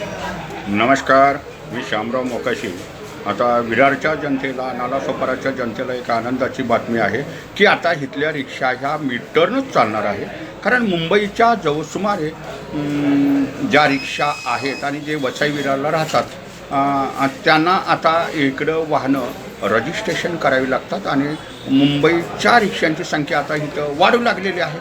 नमस्कार मी श्यामराव मोकाशी. आता विरारच्या जनतेला नालासोपाराच्या जनतेला एक आनंदाची बातमी आहे की आता इथल्या रिक्षा ह्या मीटरनंच चालणार आहे. कारण मुंबईच्या जवळ सुमारे ज्या रिक्षा आहेत आणि जे वसई विरारला राहतात त्यांना आता इकडं वाहनं रजिस्ट्रेशन करावी लागतात आणि मुंबईच्या रिक्षांची संख्या आता इथं वाढू लागलेली आहे.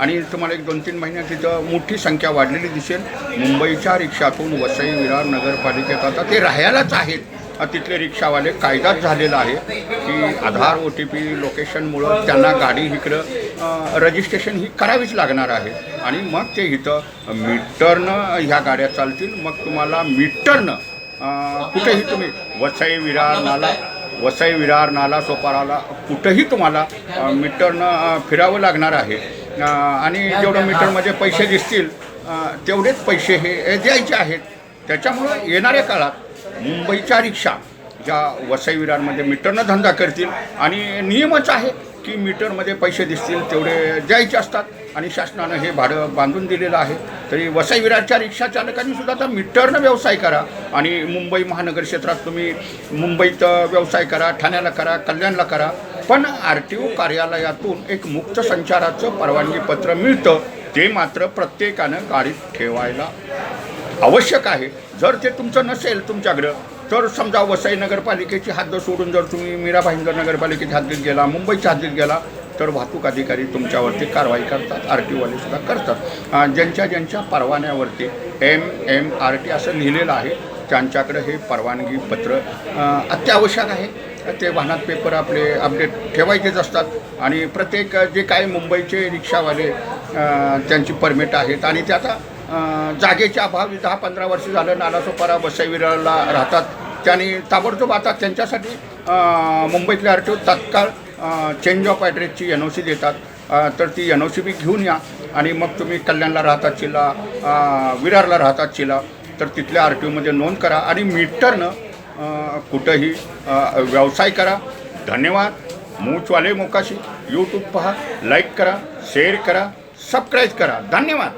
आणि तुम्हाला एक दोन तीन महिन्यात तिथं मोठी संख्या वाढलेली दिसेल. मुंबईच्या रिक्षातून वसई विरार नगरपालिकेत आता ते राहायलाच आहेत. तिथले रिक्षावाले कायदाच झालेला आहे की आधार ओ टी पी लोकेशनमुळं त्यांना गाडी इकडं रजिस्ट्रेशन ही करावीच लागणार आहे. आणि मग ते इथं मीटरनं ह्या गाड्या चालतील. मग तुम्हाला मीटरनं कुठेही तुम्ही वसई विरार नाला वसई विरार नाला सोपाराला कुठंही तुम्हाला मीटरनं फिरावं लागणार आहे. आणि जेवढं मीटरमध्ये पैसे दिसतील तेवढेच पैसे हे द्यायचे आहेत. त्याच्यामुळं येणाऱ्या काळात मुंबईच्या रिक्षा ज्या वसई विरारमध्ये मीटरनं धंदा करतील आणि नियमच आहे की मीटरमध्ये पैसे दिसतील तेवढे द्यायचे असतात. आणि शासनानं हे भाडं बांधून दिलेलं आहे. तरी वसई विरारच्या रिक्षा चालकांनी सुद्धा आता मीटरनं व्यवसाय करा. आणि मुंबई महानगर क्षेत्रात तुम्ही मुंबईत व्यवसाय करा ठाण्याला करा कल्याणला करा. पण आर टी ओ कार्यालयातून एक मुक्त संचाराचं परवानगी पत्र मिळतं ते मात्र प्रत्येकानं गाडीत ठेवायला आवश्यक आहे. जर ते तुमचं नसेल तुमच्याकडं तर समजा वसई नगरपालिकेची हद्द सोडून जर तुम्ही मीरा भाईंदर नगरपालिकेच्या हद्दीत गेला मुंबईच्या हद्दीत गेला तर वाहतूक अधिकारी तुमच्यावरती कारवाई करतात आर टी ओवालेसुद्धा करतात ज्यांच्या ज्यांच्या परवान्यावरती एम एम आर टी असं लिहिलेलं आहे त्यांच्याकडे हे परवानगी पत्र अत्यावश्यक आहे. ते वाहनात पेपर आपले अपडेट ठेवायचेच असतात. आणि प्रत्येक जे काही मुंबईचे रिक्षावाले त्यांची परमिट आहेत. आणि ते आता जागेच्या अभावी दहा पंधरा वर्ष झालं नालासोपारा वसई विरारला राहतात. त्यांनी ताबडतोब आता त्यांच्यासाठी मुंबईतल्या आर टी ओ तात्काळ चेंज ऑफ ॲड्रेसची एन ओ सी देतात. तर ती एन ओ सी बी घेऊन या. आणि मग तुम्ही कल्याणला राहतात चिला विरारला राहतात चिला तर तिथल्या आर टी ओमध्ये नोंद करा. आणि मीटरनं कुठंही व्यवसाय करा. धन्यवाद. मूचवाले मोकाशी. यूट्यूब पहा. लाईक करा. शेअर करा. सबस्क्राईब करा. धन्यवाद.